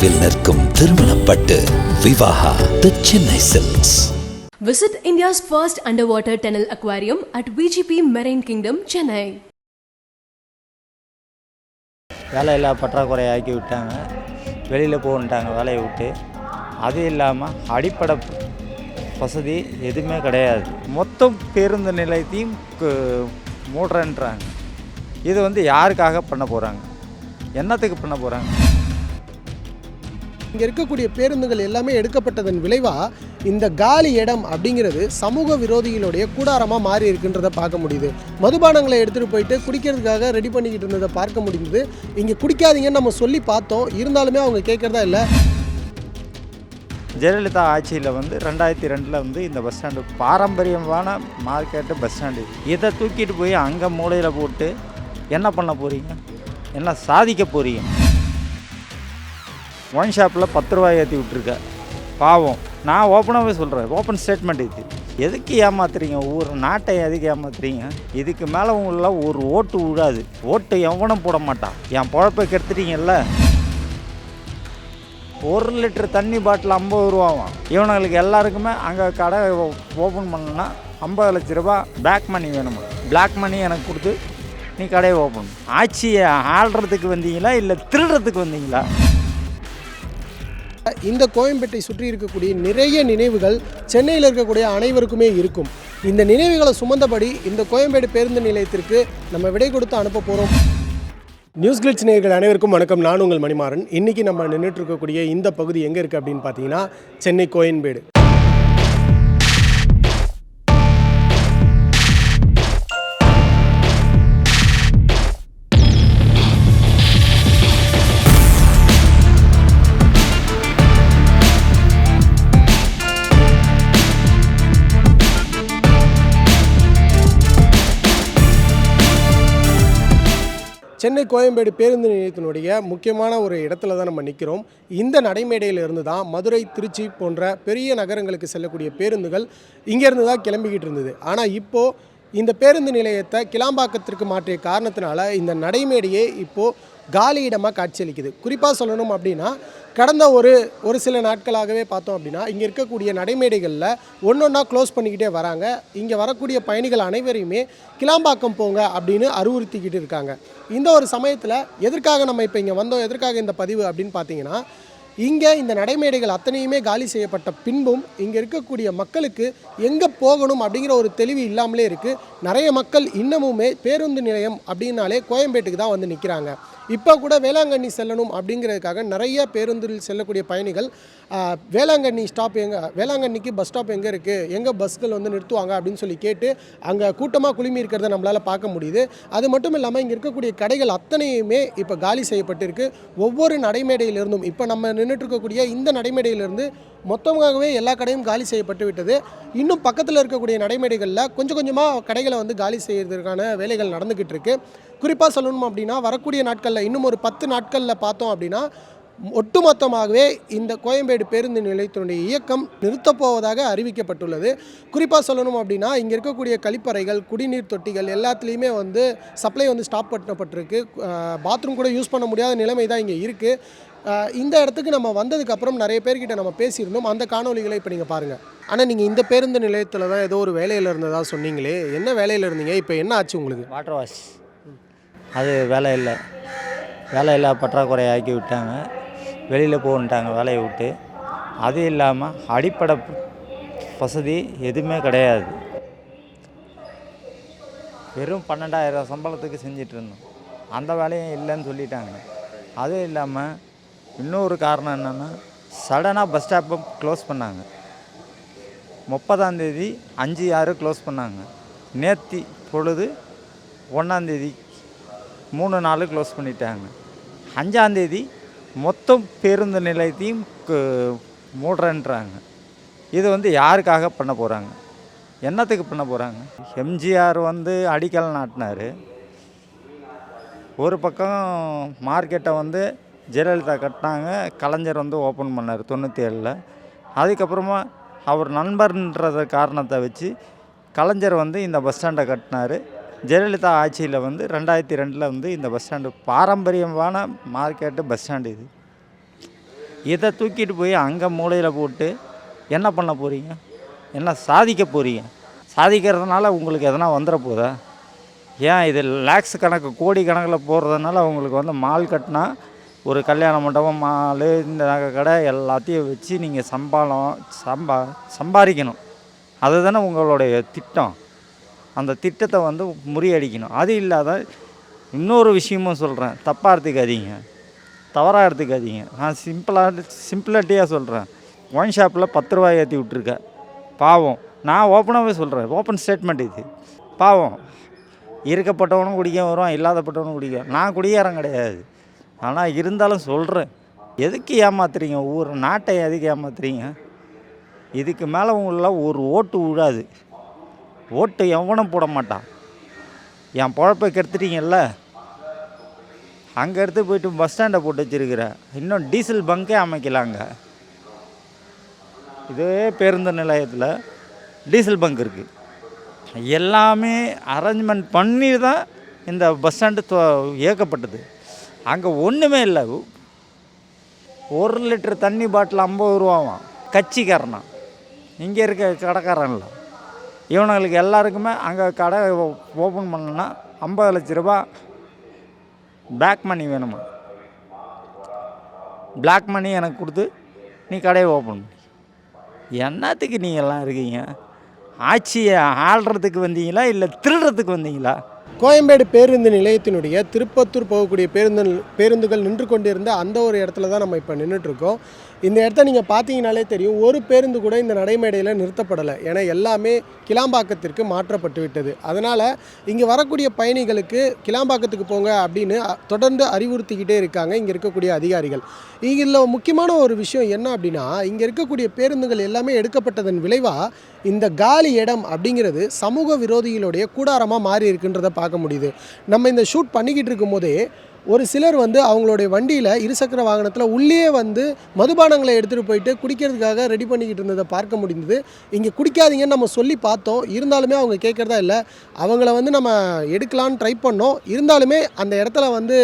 தொலைவில் நிற்கும் திருமணப்பட்டு Vivaha the Chennai silks Visit India's first underwater tunnel aquarium at VGP Marine Kingdom, Chennai. வேலையில்லா பற்றாக்குறை ஆக்கி விட்டாங்க. வெளியில் போகணுட்டாங்க வேலையை விட்டு. அது இல்லாமல் அடிப்படை வசதி எதுவுமே கிடையாது. மொத்தம் பேருந்து நிலையத்தையும் மூடுறேன்றாங்க. இது வந்து யாருக்காக பண்ண போகிறாங்க என்னத்துக்கு பண்ண போகிறாங்க இங்கே இருக்கக்கூடிய பேருந்துகள் எல்லாமே எடுக்கப்பட்டதன் விளைவாக இந்த காலி இடம் அப்படிங்கிறது சமூக விரோதிகளுடைய கூடாரமாக மாறி இருக்குன்றதை பார்க்க முடியுது. மதுபானங்களை எடுத்துகிட்டு போயிட்டு குடிக்கிறதுக்காக ரெடி பண்ணிக்கிட்டு இருந்ததை பார்க்க முடியுது இங்கே குடிக்காதீங்கன்னு நம்ம சொல்லி பார்த்தோம். இருந்தாலுமே அவங்க கேட்குறதா இல்லை. ஜெயலலிதா ஆட்சியில் வந்து ரெண்டாயிரத்தி ரெண்டில் வந்து இந்த பஸ் ஸ்டாண்டு பாரம்பரியமான மார்க்கெட்டு பஸ் ஸ்டாண்டு இதை தூக்கிட்டு போய் அங்கே மூலையில் போட்டு என்ன பண்ண போகிறீங்க என்ன சாதிக்க போகிறீங்க ஒன் ஷாப்பில் பத்து ரூபாய் ஏற்றி விட்ருக்க பாவம். நான் ஓப்பனாகவே சொல்கிறேன் ஓப்பன் ஸ்டேட்மெண்ட் இது. எதுக்கு ஏமாத்துறீங்க? ஊர் நாட்டை எதுக்கு ஏமாத்துறீங்க? இதுக்கு மேலே உங்கள ஒரு ஓட்டு விடாது ஓட்டு எவனும் போட மாட்டான். என் பழப்பை கெடுத்துட்டீங்கல்ல? ஒரு லிட்டர் தண்ணி பாட்டில் ஐம்பது ரூபாவாம். இவனுங்களுக்கு எல்லாருக்குமே அங்கே கடை ஓப்பன் பண்ணணும்னா ஐம்பது லட்ச ரூபா பேக் மணி வேணுமா? பிளாக் மணி எனக்கு கொடுத்து நீ கடையை ஓப்பன் ஆட்சியை ஆள்றதுக்கு வந்தீங்களா? இல்லை திருடுறதுக்கு வந்தீங்களா? இந்த கோயம்பேட்டை சுற்றி இருக்கக்கூடிய நிறைய நினைவுகள் சென்னையில் இருக்கக்கூடிய அனைவருக்குமே இருக்கும். இந்த நினைவுகளை சுமந்தபடி இந்த கோயம்பேடு பேருந்து நிலையத்திற்கு நம்ம விடை கொடுத்து அனுப்ப போகிறோம் நியூஸ் கிளிட்ஸ் நேயர்கள் அனைவருக்கும் வணக்கம். நான் உங்கள் மணிமாறன். இன்றைக்கி நம்ம நின்றுட்டு இருக்கக்கூடிய இந்த பகுதி எங்கே இருக்குது அப்படின்னு பார்த்தீங்கன்னா சென்னை கோயம்பேடு. சென்னை கோயம்பேடு பேருந்து நிலையத்தினுடைய முக்கியமான ஒரு இடத்துல தான் நம்ம நிற்கிறோம் இந்த நடைமேடையிலிருந்து தான் மதுரை திருச்சி போன்ற பெரிய நகரங்களுக்கு செல்லக்கூடிய பேருந்துகள் இங்கேருந்து தான் கிளம்பிக்கிட்டு இருந்தது. ஆனால் இப்போது இந்த பேருந்து நிலையத்தை கிளாம்பாக்கத்திற்கு மாற்றிய காரணத்தினால இந்த நடைமேடையே இப்போது காலியிடமாக காட்சியளிக்குது. குறிப்பாக சொல்லணும் அப்படின்னா கடந்த ஒரு ஒரு சில நாட்களாகவே பார்த்தோம் அப்படின்னா இங்கே இருக்கக்கூடிய நடைமேடைகளில் ஒன்று ஒன்றா க்ளோஸ் பண்ணிக்கிட்டே வராங்க. இங்கே வரக்கூடிய பயணிகள் அனைவரையுமே கிளாம்பாக்கம் போங்க அப்படின்னு அறிவுறுத்திக்கிட்டு இருக்காங்க. இந்த ஒரு சமயத்தில் எதற்காக நம்ம இப்போ இங்கே வந்தோம் எதற்காக இந்த பதிவு அப்படின்னு பார்த்தீங்கன்னா இங்கே இந்த நடைமேடைகள் அத்தனையுமே காலி செய்யப்பட்ட பின்பும் இங்கே இருக்கக்கூடிய மக்களுக்கு எங்கே போகணும் அப்படிங்கிற ஒரு தெளிவு இல்லாமலே இருக்குது நிறைய மக்கள் இன்னமுமே பேருந்து நிலையம் அப்படின்னாலே கோயம்பேட்டுக்கு தான் வந்து நிற்கிறாங்க இப்போ கூட வேளாங்கண்ணி செல்லணும் அப்படிங்கிறதுக்காக நிறைய பேருந்தில் செல்லக்கூடிய பயணிகள் வேளாங்கண்ணி ஸ்டாப் எங்கே வேளாங்கண்ணிக்கு பஸ் ஸ்டாப் எங்கே இருக்குது எங்கே பஸ்கள் வந்து நிறுத்துவாங்க அப்படின்னு சொல்லி கேட்டு அங்கே கூட்டமாக குழுமி இருக்கிறத நம்மளால் பார்க்க முடியுது. அது மட்டும் இல்லாமல் இங்கே இருக்கக்கூடிய கடைகள் அத்தனையுமே இப்போ காலி செய்யப்பட்டிருக்கு. ஒவ்வொரு நடைமேடையிலிருந்தும் இப்போ நம்ம நின்றுட்டுருக்கக்கூடிய இந்த நடைமேடையிலிருந்து மொத்தமாகவே எல்லா கடையும் காலி செய்யப்பட்டு விட்டது. இன்னும் பக்கத்தில் இருக்கக்கூடிய நடைமேடைகளில் கொஞ்சம் கொஞ்சமாக கடைகளை வந்து காலி செய்கிறதுக்கான வேலைகள் நடந்துக்கிட்டு இருக்கு. குறிப்பாக சொல்லணும் அப்படின்னா வரக்கூடிய நாட்களில் இன்னும் ஒரு பத்து நாட்களில் பார்த்தோம் அப்படின்னா ஒட்டுமொத்தமாகவே இந்த கோயம்பேடு பேருந்து நிலையத்தினுடைய இயக்கம் நிறுத்தப்போவதாக அறிவிக்கப்பட்டுள்ளது. குறிப்பாக சொல்லணும் அப்படின்னா இங்கே இருக்கக்கூடிய கழிப்பறைகள் குடிநீர் தொட்டிகள் எல்லாத்துலேயுமே வந்து சப்ளை வந்து ஸ்டாப் பண்ணப்பட்டிருக்கு. பாத்ரூம் கூட யூஸ் பண்ண முடியாத நிலைமை தான் இங்கே இருக்குது இந்த இடத்துக்கு நம்ம வந்ததுக்கப்புறம் நிறைய பேர்கிட்ட நம்ம பேசியிருந்தோம். அந்த காணொலிகளை இப்போ நீங்கள் பாருங்கள் ஆனால் நீங்கள் இந்த பேருந்து நிலையத்தில் தான் ஏதோ ஒரு வேலையில் இருந்ததா சொன்னீங்களே? என்ன வேலையில் இருந்தீங்க? இப்போ என்ன ஆச்சு உங்களுக்கு? வாட்டர் வாஷ் அது வேலை இல்லை. வேலையில்லா பற்றாக்குறை ஆக்கி விட்டாங்க. வெளியில் போகணுட்டாங்க வேலையை விட்டு. அது இல்லாமல் அடிப்படை வசதி எதுவுமே கிடையாது. வெறும் பன்னெண்டாயிரம் சம்பளத்துக்கு செஞ்சிட்ருந்தோம் அந்த வேலையும் இல்லைன்னு சொல்லிட்டாங்க. அதுவும் இல்லாமல் இன்னொரு காரணம் என்னென்னா சடனாக பஸ் ஸ்டாப்பை க்ளோஸ் பண்ணாங்க. முப்பதாந்தேதி அஞ்சு ஆறு க்ளோஸ் பண்ணாங்க. நேத்தி பொழுது ஒன்றாந்தேதி மூணு நாள் க்ளோஸ் பண்ணிட்டாங்க. அஞ்சாந்தேதி மொத்தம் பேருந்து நிலையத்தையும் மூடுறேன்றாங்க. இது வந்து யாருக்காக பண்ண போகிறாங்க என்னத்துக்கு பண்ண போகிறாங்க எம்ஜிஆர் வந்து அடிக்கல் நாட்டினார். ஒரு பக்கம் மார்க்கெட்டை வந்து ஜெயலலிதா கட்டினாங்க. கலைஞர் வந்து ஓப்பன் பண்ணார் தொண்ணூற்றி ஏழில் அதுக்கப்புறமா அவர் நண்பர்ன்றத காரணத்தை வச்சு கலைஞர் வந்து இந்த பஸ் ஸ்டாண்டை கட்டினார். ஜெயலலிதா ஆட்சியில் வந்து ரெண்டாயிரத்தி ரெண்டில் வந்து இந்த பஸ் ஸ்டாண்டு பாரம்பரியமான மார்க்கெட்டு பஸ் ஸ்டாண்டு இது. இதை தூக்கிட்டு போய் அங்கே மூலையில் போட்டு என்ன பண்ண போகிறீங்க என்ன சாதிக்க போகிறீங்க சாதிக்கிறதுனால உங்களுக்கு எதனா வந்துட போதா? ஏன் இது லேக்ஸ் கணக்கு கோடி கணக்கில் போடுறதுனால உங்களுக்கு வந்து மால் கட்டினா ஒரு கல்யாண மண்டபம் மால் இந்த நகை கடை எல்லாத்தையும் வச்சு நீங்கள் சம்பாளம் சம்பா சம்பாதிக்கணும். அதுதானே உங்களுடைய திட்டம். அந்த திட்டத்தை வந்து முறியடிக்கணும். அது இல்லாத இன்னொரு விஷயமும் சொல்கிறேன் தப்பாக எடுத்துக்காதீங்க. தவறாக எடுத்துக்காதீங்க. நான் சிம்பிளாக சிம்பிளாட்டியாக சொல்கிறேன் ஒயின் ஷாப்பில் பத்து ரூபாய் ஏற்றி விட்ருக்கேன் பாவம். நான் ஓப்பனாகவே சொல்கிறேன் ஓப்பன் ஸ்டேட்மெண்ட் இது. பாவம். இருக்கப்பட்டவனும் குடிக்க வரும் இல்லாதப்பட்டவனும் குடிக்க நான் குடிகாரன் கிடையாது. ஆனால் இருந்தாலும் சொல்கிறேன் எதுக்கு ஏமாத்துறீங்க? ஊர் நாட்டை எதுக்கு ஏமாத்துறீங்க? இதுக்கு மேலே உங்களெலாம் ஒரு ஓட்டு விழாது. ஓட்டு எவனும் போட மாட்டான். என் பழப்பை கெடுத்துட்டீங்கல்ல? அங்கே எடுத்து போயிட்டு பஸ் ஸ்டாண்டை போட்டு வச்சிருக்கிற. இன்னும் டீசல் பங்கே அமைக்கலாங்க இதே பேருந்து நிலையத்தில் டீசல் பங்க் இருக்குது எல்லாமே அரேஞ்ச்மெண்ட் பண்ணி தான் இந்த பஸ் ஸ்டாண்டு தொ- இயக்கப்பட்டது. அங்கே ஒன்றுமே இல்லை. ஒரு லிட்டர் தண்ணி பாட்டில் ஐம்பது ரூபாவும். கட்சிக்காரனா. இங்கே இருக்க கடைக்காரன் இல்லை. இவனுங்களுக்கு எல்லாருக்குமே அங்கே கடை ஓப்பன் பண்ணணும்னா ஐம்பது லட்ச ரூபா பிளாக் மணி வேணுமா? பிளாக் மணி எனக்கு கொடுத்து நீ கடையை ஓப்பன் பண்ணி. என்னத்துக்கு நீங்கள்லாம் இருக்கீங்க? ஆட்சியை ஆள்றதுக்கு வந்தீங்களா இல்லை திருடுறதுக்கு வந்தீங்களா? கோயம்பேடு பேருந்து நிலையத்தினுடைய திருப்பத்தூர் போகக்கூடிய பேருந்து பேருந்துகள் நின்று கொண்டிருந்த அந்த ஒரு இடத்துல தான் நம்ம இப்போ நின்றுட்டுருக்கோம் இந்த இடத்த நீங்கள் பார்த்தீங்கனாலே தெரியும். ஒரு பேருந்து கூட இந்த நடைமேடையில் நிறுத்தப்படலை. ஏன்னா எல்லாமே கிளாம்பாக்கத்திற்கு மாற்றப்பட்டு விட்டது. அதனால் இங்கே வரக்கூடிய பயணிகளுக்கு கிளாம்பாக்கத்துக்கு போங்க அப்படின்னு தொடர்ந்து அறிவுறுத்திக்கிட்டே இருக்காங்க. இங்கே இருக்கக்கூடிய அதிகாரிகள். இதில் முக்கியமான ஒரு விஷயம் என்ன அப்படின்னா இங்கே இருக்கக்கூடிய பேருந்துகள் எல்லாமே எடுக்கப்பட்டதன் விளைவாக இந்த காலி இடம் அப்படிங்கிறது சமூக விரோதிகளுடைய கூடாரமாக மாறி இருக்குன்றதை பார்க்க முடியுது. நம்ம இந்த ஷூட் பண்ணிக்கிட்டு இருக்கும்போதே ஒரு சிலர் வந்து அவங்களுடைய வண்டியில் இருசக்கர வாகனத்தில் உள்ளே வந்து மதுபானங்களை எடுத்துகிட்டு போயிட்டு குடிக்கிறதுக்காக ரெடி பண்ணிக்கிட்டு இருந்ததை பார்க்க முடிந்தது. இங்கே குடிக்காதீங்கன்னு நம்ம சொல்லி பார்த்தோம். இருந்தாலுமே அவங்க கேட்குறதா இல்லை. அவங்கள வந்து நம்ம எடுக்கலான்னு ட்ரை பண்ணோம். இருந்தாலுமே அந்த இடத்துல வந்து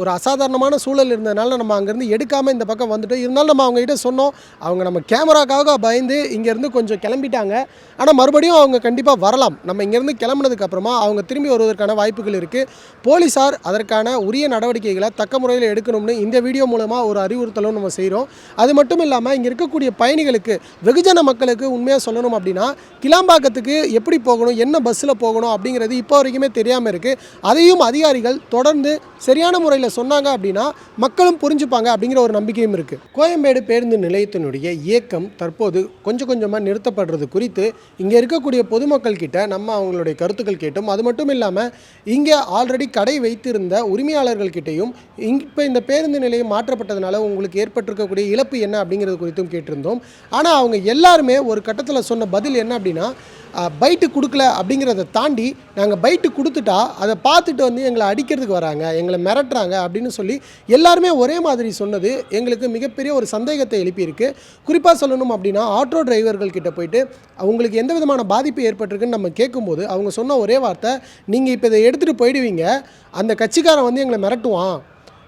ஒரு அசாதாரணமான சூழல் இருந்ததுனால நம்ம அங்கேருந்து எடுக்காமல் இந்த பக்கம் வந்துட்டோம். இருந்தாலும் நம்ம அவங்ககிட்ட சொன்னோம். அவங்க நம்ம கேமராக்காக பயந்து இங்கேருந்து கொஞ்சம் கிளம்பிட்டாங்க. ஆனால் மறுபடியும் அவங்க கண்டிப்பாக வரலாம். நம்ம இங்கேருந்து கிளம்புனதுக்கப்புறமா அவங்க திரும்பி வருவதற்கான வாய்ப்புகள் இருக்குது போலீஸார் அதற்கான உரிய நடவடிக்கைகளை தக்க முறையில் எடுக்கணும்னு இந்த வீடியோ மூலமாக ஒரு அறிவுறுத்தலும் நம்ம செய்கிறோம் அது மட்டும் இல்லாமல் இங்கே இருக்கக்கூடிய பயணிகளுக்கு வெகுஜன மக்களுக்கு உண்மையாக சொல்லணும் அப்படின்னா கிளாம்பாக்கத்துக்கு எப்படி போகணும் என்ன பஸ்ஸில் போகணும் அப்படிங்கிறது இப்போ வரைக்குமே தெரியாமல் இருக்குது அதையும் அதிகாரிகள் தொடர்ந்து சரியான முறையில் சொன்னாங்க அப்படின்னா மக்களும் புரிஞ்சுப்பாங்க அப்படிங்கிற ஒரு நம்பிக்கையும் இருக்குது கோயம்பேடு பேருந்து நிலையத்தினுடைய இயக்கம் தற்போது கொஞ்சம் கொஞ்சமாக நிறுத்தப்படுறது குறித்து இங்கே இருக்கக்கூடிய பொதுமக்கள் கிட்ட நம்ம அவங்களுடைய கருத்துக்கள் கேட்டும். அது மட்டும் இல்லாமல் இங்கே ஆல்ரெடி கடை வைத்திருந்த உரிமையாளர்கள் கிட்டேயும் இப்போ இந்த பேருந்து நிலையம் மாற்றப்பட்டதுனால உங்களுக்கு ஏற்பட்டிருக்கக்கூடிய இழப்பு என்ன அப்படிங்கிறது குறித்தும் கேட்டிருந்தோம். ஆனால் அவங்க எல்லாருமே ஒரு கட்டத்தில் சொன்ன பதில் என்ன அப்படின்னா பைட்டு கொடுக்கல அப்படிங்கிறத தாண்டி நாங்கள் பைட்டு கொடுத்துட்டா அதை பார்த்துட்டு வந்து எங்களை அடிக்கிறதுக்கு வராங்க எங்களை மிரட்டுறாங்க அப்படின்னு சொல்லி எல்லாருமே ஒரே மாதிரி சொன்னது எங்களுக்கு மிகப்பெரிய ஒரு சந்தேகத்தை எழுப்பியிருக்கு. குறிப்பாக சொல்லணும் அப்படின்னா ஆட்டோ டிரைவர்கள் கிட்ட போயிட்டு அவங்களுக்கு எந்த விதமான பாதிப்பு ஏற்பட்டிருக்குன்னு நம்ம கேட்கும்போது அவங்க சொன்ன ஒரே வார்த்தை நீங்கள் இப்போ இதை எடுத்துகிட்டு போயிடுவீங்க அந்த கட்சிக்காரன் வந்து எங்களை மிரட்டுவான்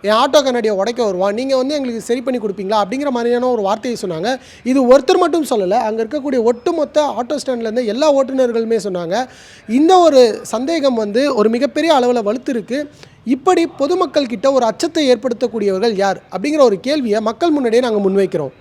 என் ஆட்டோ கண்ணாடியை உடைக்க வருவான் நீங்கள் வந்து எங்களுக்கு சரி பண்ணி கொடுப்பீங்களா அப்படிங்கிற மாதிரியான ஒரு வார்த்தையை சொன்னாங்க. இது ஒருத்தர் மட்டும் சொல்லலை அங்கே இருக்கக்கூடிய ஒட்டுமொத்த ஆட்டோ ஸ்டாண்ட்லேருந்து எல்லா ஓட்டுநர்களுமே சொன்னாங்க. இந்த ஒரு சந்தேகம் வந்து ஒரு மிகப்பெரிய அளவில் வலுத்திருக்கு. இப்படி பொதுமக்கள் கிட்ட ஒரு அச்சத்தை ஏற்படுத்தக்கூடியவர்கள் யார் அப்படிங்கிற ஒரு கேள்வியை மக்கள் முன்னாடியே நாங்கள் முன்வைக்கிறோம்.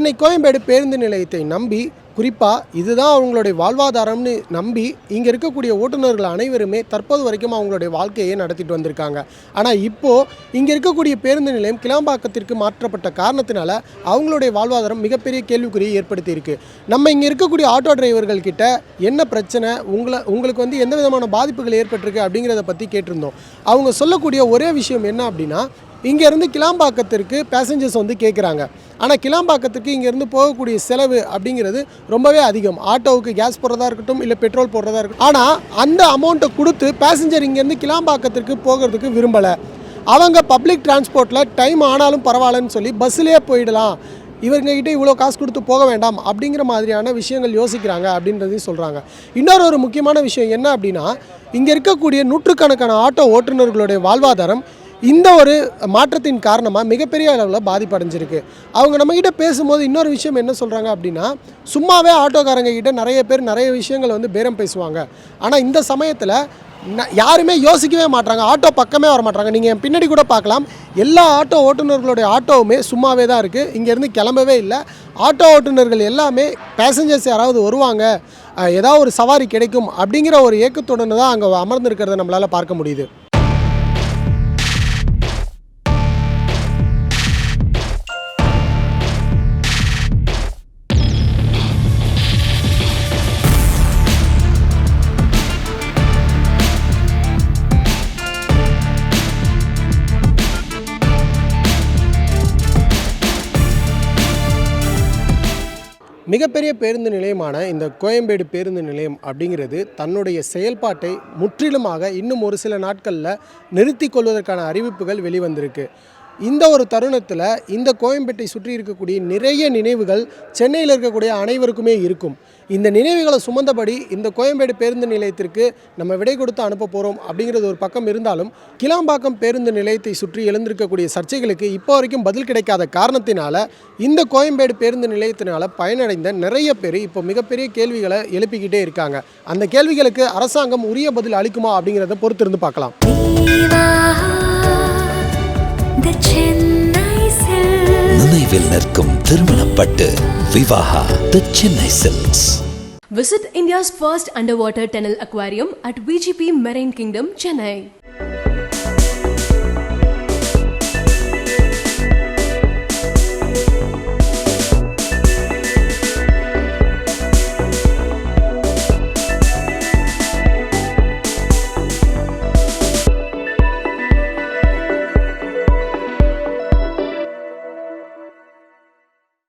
சென்னை கோயம்பேடு பேருந்து நிலையத்தை நம்பி குறிப்பாக இதுதான் அவங்களுடைய வாழ்வாதாரம்னு நம்பி இங்கே இருக்கக்கூடிய ஓட்டுநர்கள் அனைவருமே தற்போது வரைக்கும் அவங்களுடைய வாழ்க்கையை நடத்திட்டு வந்திருக்காங்க. ஆனால் இப்போது இங்கே இருக்கக்கூடிய பேருந்து நிலையம் கிளாம்பாக்கத்திற்கு மாற்றப்பட்ட காரணத்தினால அவங்களுடைய வாழ்வாதாரம் மிகப்பெரிய கேள்விக்குறியை ஏற்படுத்தியிருக்கு. நம்ம இங்கே இருக்கக்கூடிய ஆட்டோ டிரைவர்கள் கிட்ட என்ன பிரச்சனை உங்களை உங்களுக்கு வந்து எந்த விதமான பாதிப்புகள் ஏற்பட்டிருக்கு அப்படிங்கிறத பற்றி கேட்டிருந்தோம். அவங்க சொல்லக்கூடிய ஒரே விஷயம் என்ன அப்படின்னா இங்கேருந்து கிளாம்பாக்கத்திற்கு பேசஞ்சர்ஸ் வந்து கேட்குறாங்க ஆனால் கிளாம்பாக்கத்துக்கு இங்கேருந்து போகக்கூடிய செலவு அப்படிங்கிறது ரொம்பவே அதிகம். ஆட்டோவுக்கு கேஸ் போடுறதா இருக்கட்டும் இல்லை பெட்ரோல் போடுறதா இருக்கட்டும். ஆனால் அந்த அமௌண்ட்டை கொடுத்து பேசஞ்சர் இங்கேருந்து கிளாம்பாக்கத்திற்கு போகிறதுக்கு விரும்பலை. அவங்க பப்ளிக் டிரான்ஸ்போர்ட்டில் டைம் ஆனாலும் பரவாயில்லன்னு சொல்லி பஸ்ஸிலே போயிடலாம். இவர்கிட்ட இவ்வளோ காசு கொடுத்து போக வேண்டாம் அப்படிங்கிற மாதிரியான விஷயங்கள் யோசிக்கிறாங்க அப்படின்றதையும் சொல்கிறாங்க இன்னொரு ஒரு முக்கியமான விஷயம் என்ன அப்படின்னா இங்கே இருக்கக்கூடிய நூற்றுக்கணக்கான ஆட்டோ ஓட்டுநர்களுடைய வாழ்வாதாரம் இந்த ஒரு மாற்றத்தின் காரணமாக மிகப்பெரிய அளவில் பாதிப்படைஞ்சிருக்கு. அவங்க நம்மக்கிட்ட பேசும்போது இன்னொரு விஷயம் என்ன சொல்கிறாங்க அப்படின்னா சும்மாவே ஆட்டோக்காரங்க கிட்ட நிறைய பேர் நிறைய விஷயங்கள் வந்து பேரம் பேசுவாங்க. ஆனால் இந்த சமயத்தில் யாருமே யோசிக்கவே மாட்டாங்க ஆட்டோ பக்கமே வர மாட்டாங்க நீங்கள் என் பின்னாடி கூட பார்க்கலாம். எல்லா ஆட்டோ ஓட்டுநர்களுடைய ஆட்டோவுமே சும்மாவே தான் இருக்குது இங்கேருந்து கிளம்பவே இல்லை. ஆட்டோ ஓட்டுநர்கள் எல்லாமே பேசஞ்சர்ஸ் யாராவது வருவாங்க. ஏதாவது ஒரு சவாரி கிடைக்கும் அப்படிங்கிற ஒரு ஏக்கத்துடன் தான் அங்கே அமர்ந்திருக்கிறத நம்மளால் பார்க்க முடியுது. மிகப்பெரிய பேருந்து நிலையமான இந்த கோயம்பேடு பேருந்து நிலையம் அப்படிங்கிறது தன்னுடைய செயல்பாட்டை முற்றிலுமாக இன்னும் ஒரு சில நாட்களில் நிறுத்தி கொள்வதற்கான அறிவிப்புகள் வெளிவந்திருக்கு. இந்த ஒரு தருணத்தில் இந்த கோயம்பேட்டை சுற்றி இருக்கக்கூடிய நிறைய நினைவுகள் சென்னையில் இருக்கக்கூடிய அனைவருக்குமே இருக்கும் இந்த நினைவுகளை சுமந்தபடி இந்த கோயம்பேடு பேருந்து நிலையத்திற்கு நம்ம விடை கொடுத்து அனுப்ப போகிறோம் அப்படிங்கிறது ஒரு பக்கம் இருந்தாலும் கிளாம்பாக்கம் பேருந்து நிலையத்தை சுற்றி எழுந்திருக்கக்கூடிய சர்ச்சைகளுக்கு இப்போ வரைக்கும் பதில் கிடைக்காத காரணத்தினால இந்த கோயம்பேடு பேருந்து நிலையத்தினால பயனடைந்த நிறைய பேர் இப்போ மிகப்பெரிய கேள்விகளை எழுப்பிக்கிட்டே இருக்காங்க அந்த கேள்விகளுக்கு அரசாங்கம் உரிய பதில் அளிக்குமா அப்படிங்கிறத பொறுத்திருந்து பார்க்கலாம். நினைவில் நிற்கும் திருமணப்பட்டு Vivaha the Chennai silks Visit India's first underwater tunnel aquarium at VGP Marine Kingdom, Chennai.